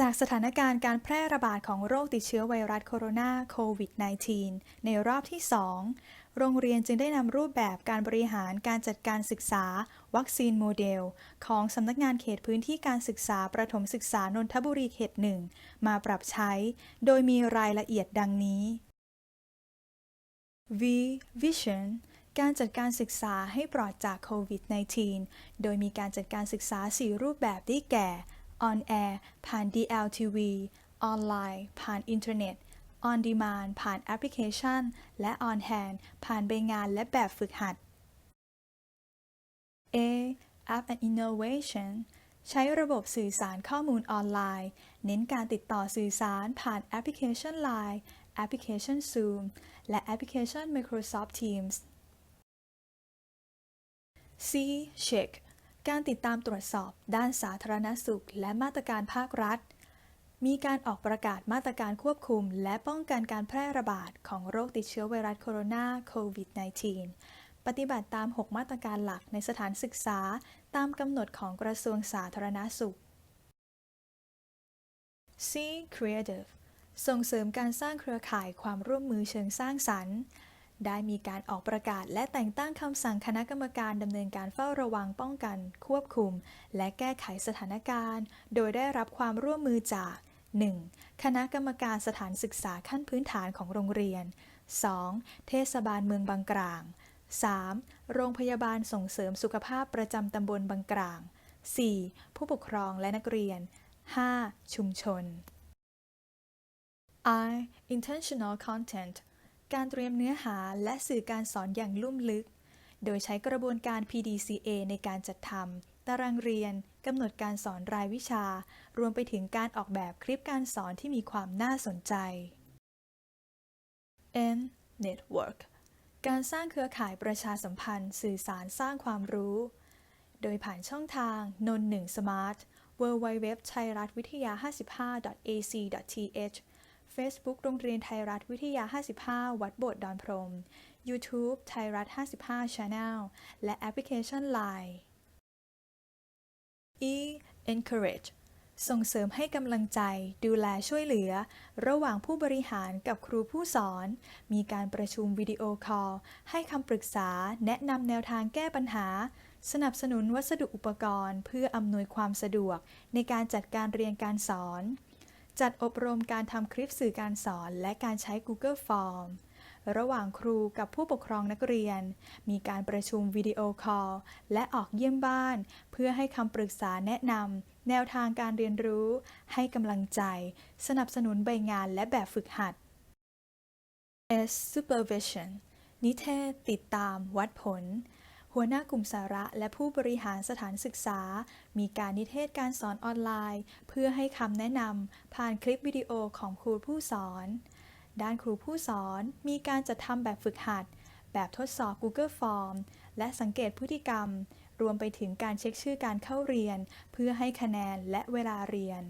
จากสถานการณ์การแพร่ระบาดของโรคติดเชื้อไวรัสโคโรนาโควิด -19 ในรอบที่ 2 โรงเรียนจึงได้นำรูปแบบการบริหารการจัดการศึกษา วัคซีนโมเดล ของสำนักงานเขตพื้นที่การศึกษาประถมศึกษานนทบุรีเขตหนึ่งมาปรับใช้ โดยมีรายละเอียดดังนี้ V Vision การจัดการศึกษาให้ปลอดจากโควิด -19 โดยมีการจัดการศึกษา 4 รูปแบบได้แก่ On Air ผ่าน DLTV ออนไลน์ ผ่านอินเทอร์เน็ต On Demand ผ่านแอปพลิเคชัน และ On Hand ผ่านใบงานและแบบฝึกหัด A App and Innovation ใช้ระบบสื่อสารข้อมูลออนไลน์ เน้นการติดต่อสื่อสารผ่านแอปพลิเคชัน Line แอปพลิเคชัน Zoom และแอปพลิเคชัน Microsoft Teams C Check การติดตามตรวจสอบด้านสาธารณสุข และมาตรการภาครัฐ มีการออกประกาศมาตรการควบคุม และป้องกันการแพร่ระบาดของโรคติดเชื้อไวรัสโคโรนาโควิด -19 ปฏิบัติตาม 6 มาตรการหลักในสถานศึกษา ตามกำหนดของกระทรวงสาธารณสุข C Creative ส่งเสริมการสร้างเครือข่ายความร่วมมือเชิงสร้างสรรค์ ได้มีการออกประกาศและแต่งตั้งคำสั่งคณะกรรมการดำเนินการเฝ้าระวังป้องกัน ควบคุม และแก้ไขสถานการณ์ โดยได้รับความร่วมมือจาก 1. คณะกรรมการสถานศึกษาขั้นพื้นฐานของโรงเรียน 2. เทศบาลเมืองบางกลาง 3. โรงพยาบาลส่งเสริมสุขภาพประจำตำบลบางกลาง 4. ผู้ปกครองและนักเรียน 5. ชุมชน I intentional content การเตรียมเนื้อหาและสื่อการสอนอย่างลุ่มลึก โดยใช้กระบวนการ PDCA ในการจัดทำตารางเรียน กำหนดการสอนรายวิชา รวมไปถึงการออกแบบคลิปการสอนที่มีความน่าสนใจ N Network การสร้างเครือข่ายประชาสัมพันธ์ สื่อสารสร้างความรู้ โดยผ่านช่องทางนนหนึ่งสมาร์ท w w w ไทยรัฐวิทยา 55.ac.th Facebook โรงเรียนไทยรัฐวิทยา 55 วัดโบสถ์ดอนพรม YouTube ไทยรัฐ 55 Channel และแอปพลิเคชัน Line E encourage ส่งเสริมให้กำลังใจ ดูแลช่วยเหลือ ระหว่างผู้บริหารกับครูผู้สอน มีการประชุมวิดีโอคอล ให้คำปรึกษา แนะนำแนวทางแก้ปัญหา สนับสนุนวัสดุอุปกรณ์ เพื่ออำนวยความสะดวก ในการจัดการเรียนการสอน จัดอบรมการทำคลิปสื่อการสอนและการใช้ Google Form ระหว่างครูกับผู้ปกครองนักเรียน มีการประชุมวิดีโอคอลและออกเยี่ยมบ้าน เพื่อให้คำปรึกษาแนะนำแนวทางการเรียนรู้ ให้กำลังใจ สนับสนุนใบงานและแบบฝึกหัด S supervision นิเทศติดตามวัดผล หัวหน้ากลุ่มสาระและผู้บริหารสถานศึกษา มีการนิเทศการสอนออนไลน์ เพื่อให้คำแนะนำผ่านคลิปวิดีโอของครูผู้สอน ด้านครูผู้สอนมีการจัดทำแบบฝึกหัด แบบทดสอบ Google Form และสังเกตพฤติกรรม รวมไปถึงการเช็คชื่อการเข้าเรียน เพื่อให้คะแนนและเวลาเรียน